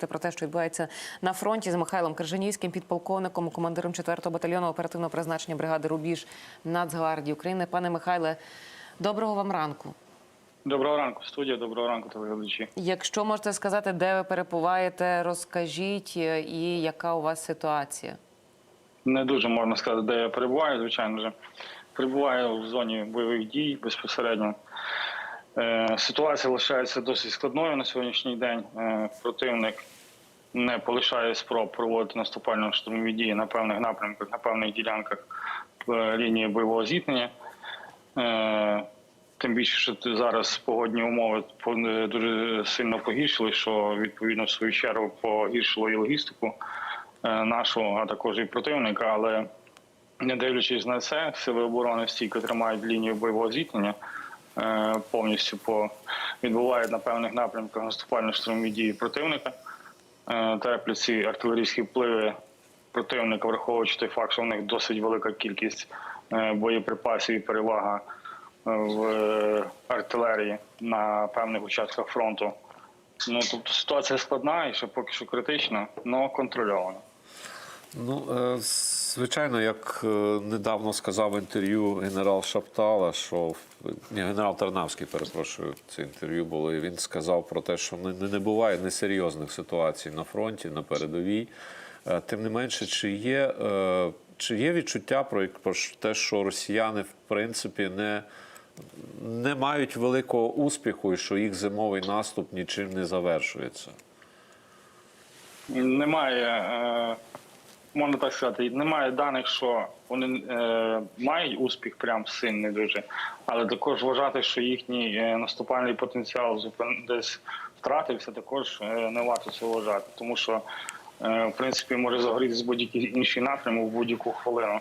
говорити про те, що відбувається на фронті з Михайлом Крижанівським, підполковником, командиром 4-го батальйону оперативного призначення бригади Рубіж Нацгвардії України. Пане Михайле, доброго вам ранку. Доброго ранку, студія. Доброго ранку, телеглядачі. Якщо можете сказати, де ви перебуваєте, розкажіть е, і яка у вас ситуація. Не дуже можна сказати, де я перебуваю, звичайно вже. Перебуваю в зоні бойових дій безпосередньо. Е, Ситуація лишається досить складною на сьогоднішній день. Е, Противник не полишає спроб проводити наступально-штурмові дії на певних напрямках, на певних ділянках е, лінії бойового зіткнення. Тим більше, що зараз погодні умови дуже сильно погіршили, що відповідно в свою чергу погіршило і логістику нашу, а також і противника. Але не дивлячись на це, сили оборони стійко тримають лінію бойового зіткнення, повністю по відбувають на певних напрямках наступально-штурмові дії противника. Е, Теплі ці артилерійські впливи противника, враховуючи той факт, що в них досить велика кількість е, боєприпасів і перевага е, в е, артилерії на певних участках фронту. Ну тобто ситуація складна і ще поки що критична, але контрольована. Ну, е, звичайно, як е, недавно сказав інтерв'ю генерал Шаптала, що ні, генерал Тарнавський, перепрошую, це інтерв'ю було. і Він сказав про те, що не, не буває несерйозних ситуацій на фронті, на передовій. Е, Тим не менше, чи є, е, чи є відчуття про, те, що росіяни в принципі не, не мають великого успіху і що їх зимовий наступ нічим не завершується? Немає, можна так сказати, немає даних, що вони е, мають успіх прям сильний дуже, але також вважати, що їхній е, наступальний потенціал зупин- десь втратився, також е, не варто це вважати, тому що е, в принципі може загорітися будь-який інший напрямок в будь-яку хвилину.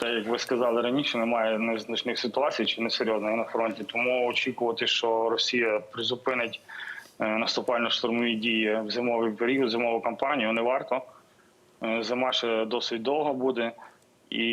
Та як ви сказали раніше, немає незначних ситуацій чи несерйозних на фронті. Тому очікувати, що Росія призупинить е, наступально-штурмові дії в зимовий період, зимову кампанію не варто. Е, Зима ще досить довго буде, і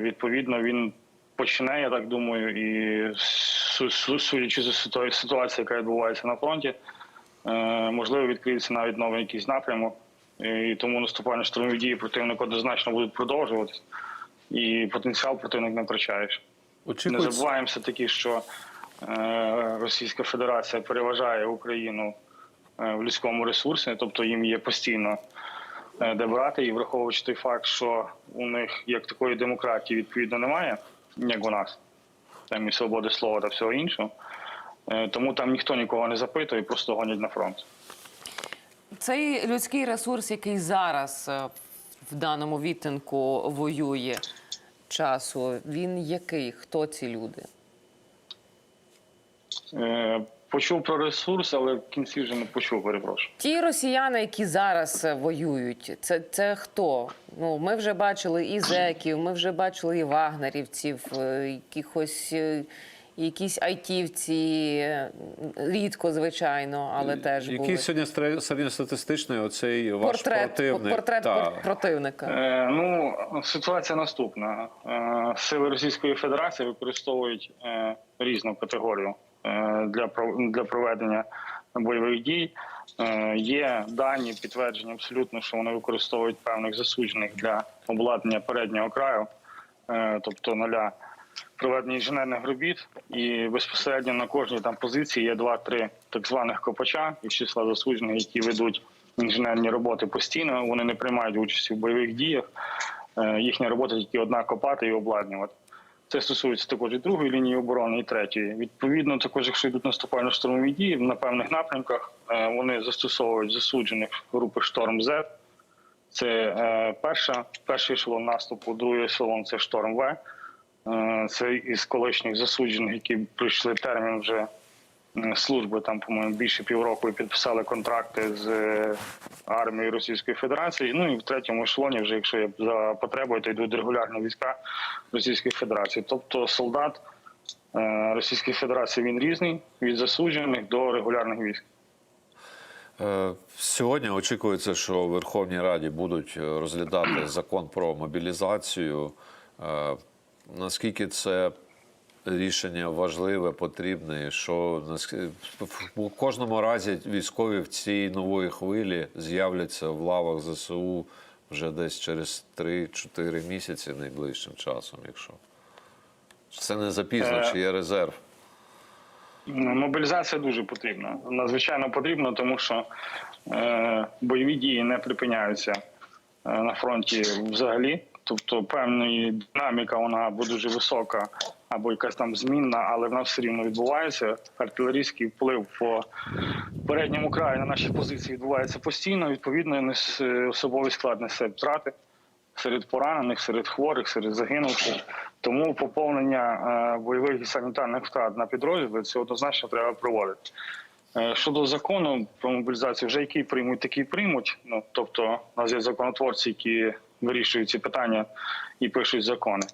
відповідно він почне, я так думаю, і су- су- судячи за ситу- ситуацію, яка відбувається на фронті, е, можливо, відкриється навіть новий якийсь напрямок. І тому наступально-штурмові дії противника однозначно будуть продовжуватися, і потенціал противник не втрачаєш. Не Очікується, забуваємо все таки, що е, Російська Федерація переважає Україну в людському ресурсі, тобто їм є постійно де брати, і враховуючи той факт, що у них як такої демократії відповідно немає, як у нас, там і свободи слова та всього іншого. е, Тому там ніхто нікого не запитує, просто гонять на фронт. Цей людський ресурс, який зараз е, в даному відтинку воює часу, він який? Хто ці люди? Почув про ресурс, але в кінці вже не почув, перепрошую. Ті росіяни, які зараз е, воюють, це, це хто? Ну, ми вже бачили і зеків, ми вже бачили і вагнерівців, е, якихось е, якісь айтівці, рідко, звичайно, але теж були. який сьогодні середньостатистичний оцей ваш портрет, противник? портрет Та. противника. Е, ну, ситуація наступна. Е, сили Російської Федерації використовують е, різну категорію для, пров- для проведення бойових дій. Е, є дані підтверджені абсолютно, що вони використовують певних засуджених для обладнання переднього краю, е, тобто нуля проведення інженерних робіт, і безпосередньо на кожній там позиції є два-три так званих копача із числа засуджених, які ведуть інженерні роботи постійно. Вони не приймають участі в бойових діях. Е, Їхня робота тільки одна копати і обладнувати. Це стосується також і другої лінії оборони, і третьої. Відповідно, також, якщо йдуть наступально-штурмові дії на певних напрямках, е, вони застосовують засуджених групи Шторм З. Це е, перша, перший ешелон наступу, другий ешелон це Шторм В. Е, Це із колишніх засуджених, які пройшли термін вже служби, там, по-моєму, більше півроку підписали контракти з е, армією Російської Федерації. Ну і в третьому ешелоні, вже якщо є за потребою, то йдуть регулярні війська Російської Федерації. Тобто солдат е, Російської Федерації він різний від засуджених до регулярних військ. Е, Сьогодні очікується, що в Верховній Раді будуть е, розглядати закон про мобілізацію. Е, Наскільки це рішення важливе, потрібне. Що в кожному разі військові в цій нової хвилі з'являться в лавах ЗСУ вже десь через 3-4 місяці найближчим часом, якщо це не запізно, Е, чи є резерв. Ну, Мобілізація дуже потрібна. Надзвичайно потрібна, тому що е, бойові дії не припиняються е, на фронті взагалі. Тобто певна динаміка вона або дуже висока, або якась там змінна, але вона все рівно відбувається. Артилерійський вплив по передньому краю на наші позиції відбувається постійно. Відповідно, нес- особовий склад несе втрати серед поранених, серед хворих, серед загинувших. Тому поповнення е, бойових і санітарних втрат на підрозділи це однозначно треба проводити. Е, Щодо закону про мобілізацію, вже який приймуть, такий приймуть. Ну тобто, у нас є законотворці, які вирішують ці питання і пишуть закони.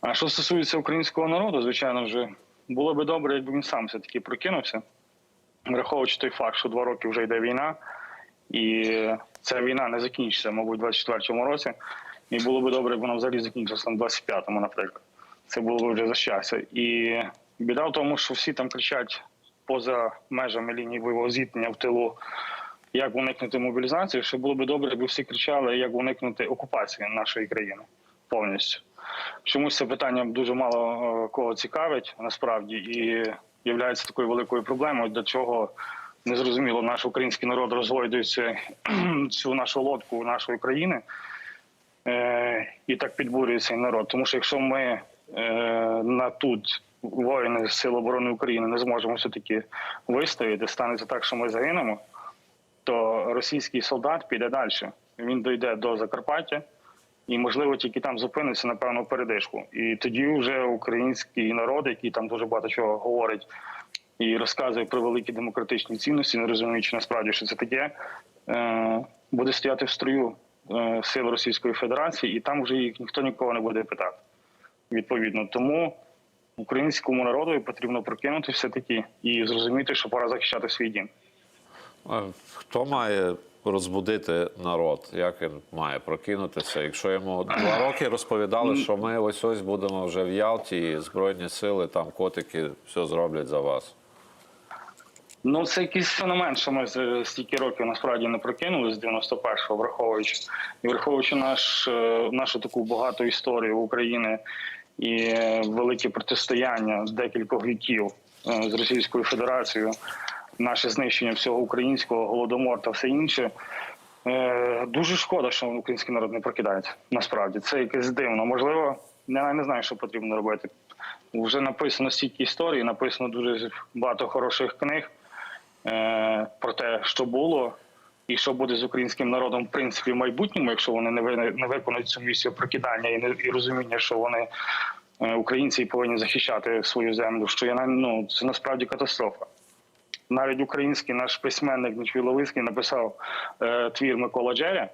А що стосується українського народу, звичайно, вже було би добре, якби він сам все таки прокинувся, враховуючи той факт, що два роки вже йде війна, і ця війна не закінчиться, мабуть, у 24-му році. І було б добре, якби вона взагалі закінчилася на 25-му, наприклад. Це було б вже за щастя. І біда в тому, що всі там кричать поза межами лінії бойового зіткнення в тилу, як уникнути мобілізації, що було б добре, якби всі кричали, як уникнути окупації нашої країни повністю. Чомусь це питання дуже мало е, кого цікавить насправді і є такою великою проблемою, для чого незрозуміло наш український народ розгойдується цю нашу лодку нашої країни е, і так підбурює цей народ. Тому що якщо ми е, на тут воїни Сил оборони України не зможемо все таки вистояти, станеться так, що ми загинемо, російський солдат піде далі. Він дойде до Закарпаття і, можливо, тільки там зупиниться на певну передишку. І тоді вже український народ, який там дуже багато чого говорить і розказує про великі демократичні цінності, не розуміючи насправді, що це таке, е, буде стояти в строю е, сил Російської Федерації, і там вже їх ніхто нікого не буде питати. Відповідно, тому українському народу потрібно прокинути все таки і зрозуміти, що пора захищати свій дім. Хто має розбудити народ? Як він має прокинутися? Якщо йому два роки розповідали, що ми ось ось будемо вже в Ялті, і збройні сили, там котики все зроблять за вас. Ну, це якийсь феномен, що ми з- стільки років насправді не прокинули з 91-го, враховуючи і враховуючи наш, е, нашу таку багату історію України і велике протистояння декількох віків е, з Російською Федерацією, наше знищення всього українського, голодомор та все інше. Е, Дуже шкода, що український народ не прокидається. Насправді це якесь дивно. Можливо, я не знаю, що потрібно робити. Вже написано стільки історій, написано дуже багато хороших книг е, про те, що було, і що буде з українським народом, в принципі, в майбутньому, якщо вони не, ви- не виконують цю місію прокидання і, не, і розуміння, що вони е, українці повинні захищати свою землю. Що я ну, це насправді катастрофа. Навіть український наш письменник Дмитрій Ловицький написав е, твір Микола Джеря.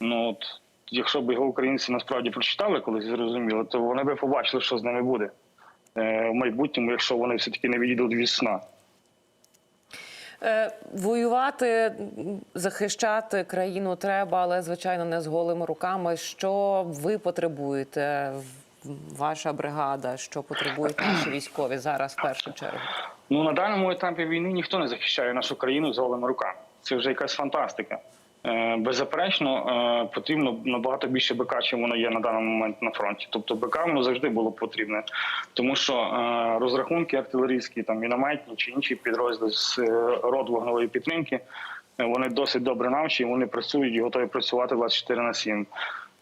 Ну от, якщо б його українці насправді прочитали колись зрозуміли, то вони би побачили, що з ними буде е, в майбутньому, якщо вони все таки не відійдуть від сна. Е, Воювати, захищати країну треба, але звичайно не з голими руками. Що ви потребуєте? Ваша бригада, що потребують наші військові зараз в першу чергу? Ну на даному етапі війни ніхто не захищає нашу країну з голими руками. Це вже якась фантастика. Е, Беззаперечно, е, потрібно набагато більше БК, чим воно є на даний момент на фронті. Тобто БК воно завжди було потрібне, тому що е, розрахунки артилерійські, там мінометні чи інші підрозділи з род вогневої підтримки, вони досить добре навчені, вони працюють і готові працювати 24 на 7.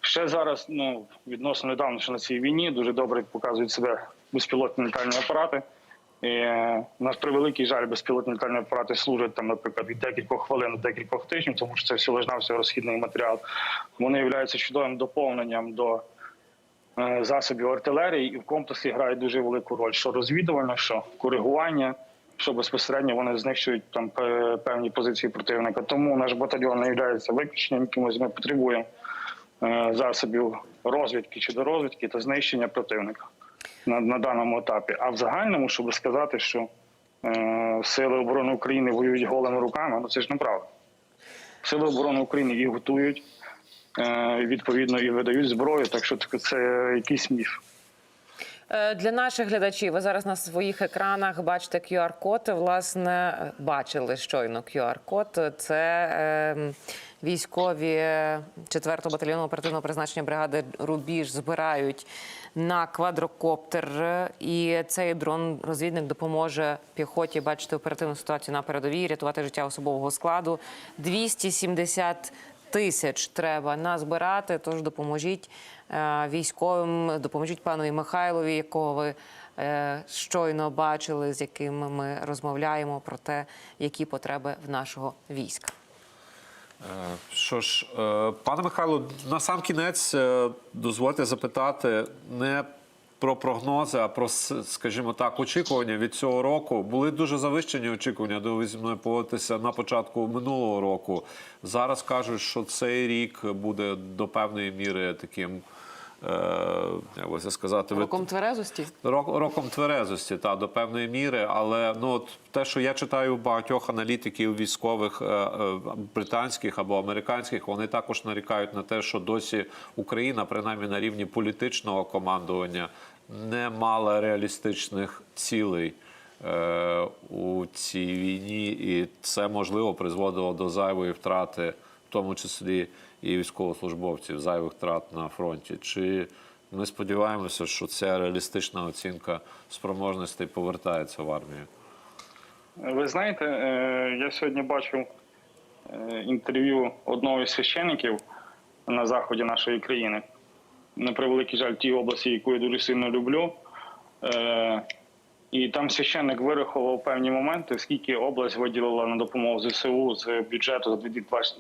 Ще зараз, ну відносно недавно, що на цій війні дуже добре показують себе безпілотні літальні апарати. Е, на превеликий жаль, безпілотні літальні апарати служать там, наприклад, від декількох хвилин до декількох тижнів, тому що це все лежна все розхідний матеріал. Вони являються чудовим доповненням до е, засобів артилерії і в комплексі грають дуже велику роль. Що розвідувальна, що коригування, що безпосередньо вони знищують там певні позиції противника. Тому наш батальйон не є виключенням, якимось ми потребуємо е, засобів розвідки чи до розвідки та знищення противника на, на даному етапі. А в загальному, щоб сказати, що е, сили оборони України воюють голими руками, ну це ж неправда. Сили оборони України їх готують, е, відповідно, і видають зброю, так що це якийсь міф. Е, Для наших глядачів ви зараз на своїх екранах бачите QR-код. Власне, бачили щойно QR-код. Це е, військові 4-го батальйону оперативного призначення бригади Рубіж збирають на квадрокоптер. І цей дрон-розвідник допоможе піхоті бачити оперативну ситуацію на передовій, рятувати життя особового складу. 270 тисяч треба назбирати. Тож допоможіть е, військовим, допоможіть панові Михайлові, якого ви е, щойно бачили, з яким ми розмовляємо про те, які потреби в нашого війська. Е, Що ж, пане Михайло, на сам кінець дозвольте запитати не про прогнози, а про, скажімо так, очікування від цього року. Були дуже завищені очікування, де ви зі мною погодитеся на початку минулого року. Зараз кажуть, що цей рік буде до певної міри таким, е, як би це сказати, Роком тверезості. Рок, роком тверезості та до певної міри, але ну от те, що я читаю у багатьох аналітиків військових е, е, британських або американських, вони також нарікають на те, що досі Україна, принаймні на рівні політичного командування, не мала реалістичних цілей. е, У цій війні, і це можливо призводило до зайвої втрати, в тому числі і військовослужбовців, зайвих втрат на фронті. Чи ми сподіваємося, що ця реалістична оцінка спроможностей повертається в армію. Ви знаєте, е, я сьогодні бачив е, інтерв'ю одного із священників на заході нашої країни. На превеликий жаль, тій області, яку я дуже сильно люблю. Е, І там священник вирахував певні моменти, скільки область виділила на допомогу ЗСУ з бюджету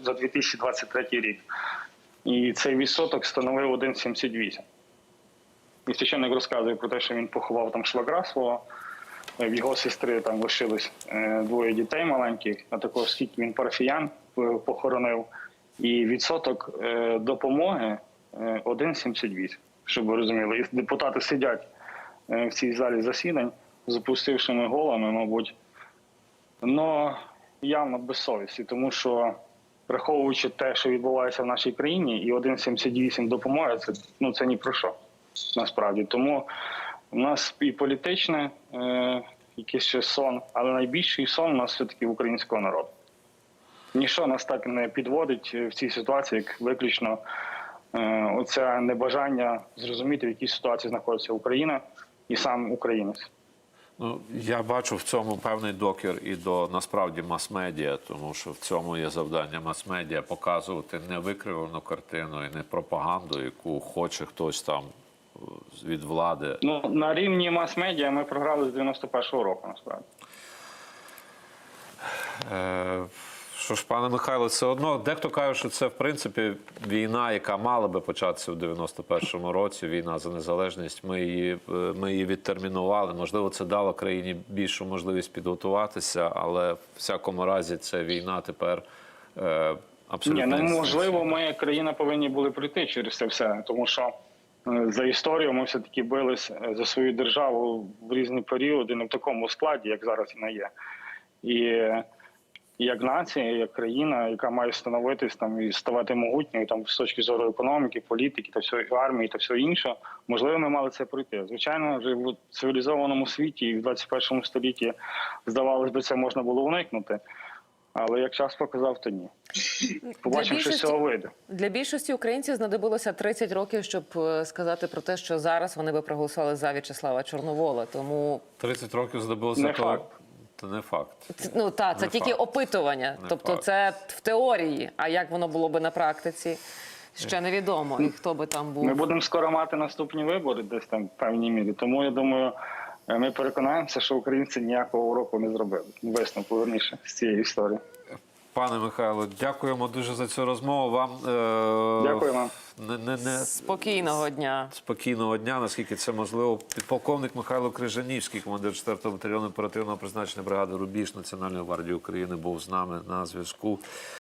за 2023 рік. І цей відсоток становив 1,78. І священник розказує про те, що він поховав там швагра свого. В його сестри там лишилось е, двоє дітей маленьких, а також скільки він парафіян е, похоронив. І відсоток е, допомоги е, 1,78, щоб ви розуміли. І депутати сидять е, в цій залі засідань з опустившими головами, мабуть, но явно без совісті, тому що враховуючи те, що відбувається в нашій країні, і 1,78 допомоги, це ну це ні про що насправді. Тому у нас і політичне е, якийсь ще сон, але найбільший сон у нас все-таки українського народу. Ніщо нас так не підводить в цій ситуації, як виключно е, оце небажання зрозуміти, в якій ситуації знаходиться Україна і сам українець. Ну, я бачу в цьому певний докір і до насправді мас-медіа, тому що в цьому є завдання мас-медіа показувати не викривлену картину і не пропаганду, яку хоче хтось там е, від влади. Ну на рівні мас-медіа ми програли з 91-го року, насправді. Е, Що ж, пане Михайло, це одно. Дехто каже, що це в принципі війна, яка мала би початися в 91-му році. Війна за незалежність. Ми її, е, ми її відтермінували. Можливо, це дало країні більшу можливість підготуватися, але в всякому разі це війна тепер е, Ні, абсолютно. ну можливо, ми як країна повинні були пройти через це все, тому що е, за історію ми все таки бились е, за свою державу в різні періоди, не в такому складі, як зараз вона є. І як нація, як країна, яка має становитись там і ставати могутньою там з точки зору економіки, політики та всього армії та всього іншого, можливо, ми мали це пройти. Звичайно, вже в цивілізованому світі і в 21 столітті здавалось би, це можна було уникнути. Але як час показав, то ні. Побачимо, що з цього вийде. Для більшості українців знадобилося 30 років, щоб е, сказати про те, що зараз вони би проголосували за В'ячеслава Чорновола. Тому 30 років здобулося Не факт. Це не факт. Це- Ну та це Не тільки факт. опитування, Не тобто факт. це в теорії. А як воно було би на практиці, ще невідомо. І хто би там був. Ми будемо скоро мати наступні вибори, десь там в певній мірі. Тому я думаю, ми переконаємося, що українці ніякого уроку не зробили. Висновку верніше з цієї історії. Пане Михайло, дякуємо дуже за цю розмову. Вам е, дякуємо. Не, не, не, Спокійного дня. спокійного дня, наскільки це можливо. Підполковник Михайло Крижанівський, командир 4-го батальйону оперативного призначення бригади Рубіж Національної гвардії України, був з нами на зв'язку.